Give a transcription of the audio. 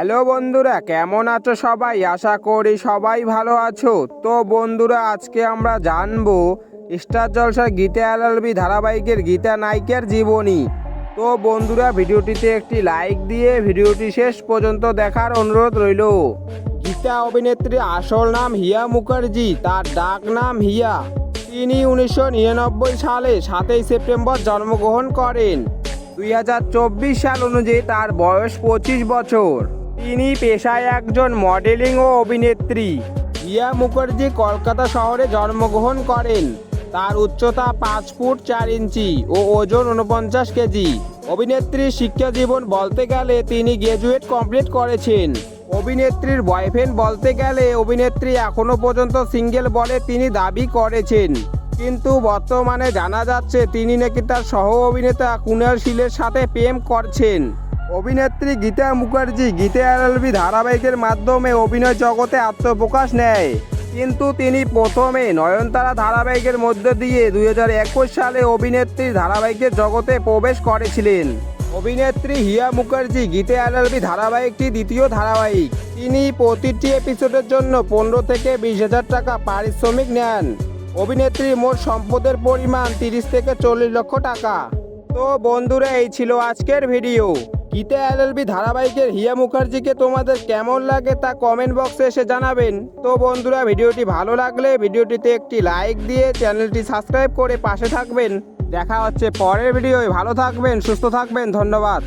Hello বন্ধুরা, কেমন আছো সবাই? আশা করি সবাই ভালো আছো। তো বন্ধুরা, আজকে আমরা জানব স্টার জলসার গীতা এলএলবি ধারাবাহিকের গীতা নায়িকার জীবনী। তো বন্ধুরা, ভিডিওটিতে একটি লাইক দিয়ে ভিডিওটি শেষ পর্যন্ত দেখার অনুরোধ রইল। গীতা অভিনেত্রীর আসল নাম হিয়া মুখার্জি, তার ডাক নাম হিয়া। তিনি উনিশশো নিরানব্বই সালে সাতই সেপ্টেম্বর জন্মগ্রহণ করেন। দুই হাজার চব্বিশ সাল অনুযায়ী তার বয়স পঁচিশ বছর। তিনি পেশায় একজন মডেলিং ও অভিনেত্রী। রিয়া মুখার্জি কলকাতা শহরে জন্মগ্রহণ করেন। তার উচ্চতা পাঁচ ফুট চার ইঞ্চি ও ওজন উনপঞ্চাশ কেজি। অভিনেত্রীর শিক্ষা জীবন বলতে গেলে তিনি গ্রাজুয়েট কমপ্লিট করেছেন। অভিনেত্রীর বয়ফ্রেন্ড বলতে গেলে অভিনেত্রী এখনও পর্যন্ত সিঙ্গেল বলে তিনি দাবি করেছেন। কিন্তু বর্তমানে জানা যাচ্ছে, তিনি নাকি তার সহ অভিনেতা কুনাল শীলের সাথে প্রেম করছেন। অভিনেত্রী গীতা মুখার্জি গীতা এলএলবি ধারাবাহিকের মাধ্যমে অভিনয় জগতে আত্মপ্রকাশ নেয়। কিন্তু তিনি প্রথমে নয়নতারা ধারাবাহিকের মধ্য দিয়ে দুই হাজার একুশ সালে অভিনেত্রী ধারাবাহিকের জগতে প্রবেশ করেছিলেন। অভিনেত্রী হিয়া মুখার্জি গীতা এলএলবি ধারাবাহিকটি দ্বিতীয় ধারাবাহিক। তিনি প্রতিটি এপিসোডের জন্য পনেরো থেকে বিশ হাজার টাকা পারিশ্রমিক নেন। অভিনেত্রী মোট সম্পদের পরিমাণ তিরিশ থেকে চল্লিশ লক্ষ টাকা। তো বন্ধুরা, এই ছিল আজকের ভিডিও। গীতা এলএলবি ধারাবাহিকের হিয়া মুখার্জিকে তোমাদের কেমন লাগে তা কমেন্ট বক্সে এসে জানাবেন। তো বন্ধুরা, ভিডিওটি ভালো লাগলে ভিডিওটিতে একটি লাইক দিয়ে চ্যানেলটি সাবস্ক্রাইব করে পাশে থাকবেন। দেখা হচ্ছে পরের ভিডিওয়। ভালো থাকবেন, সুস্থ থাকবেন, ধন্যবাদ।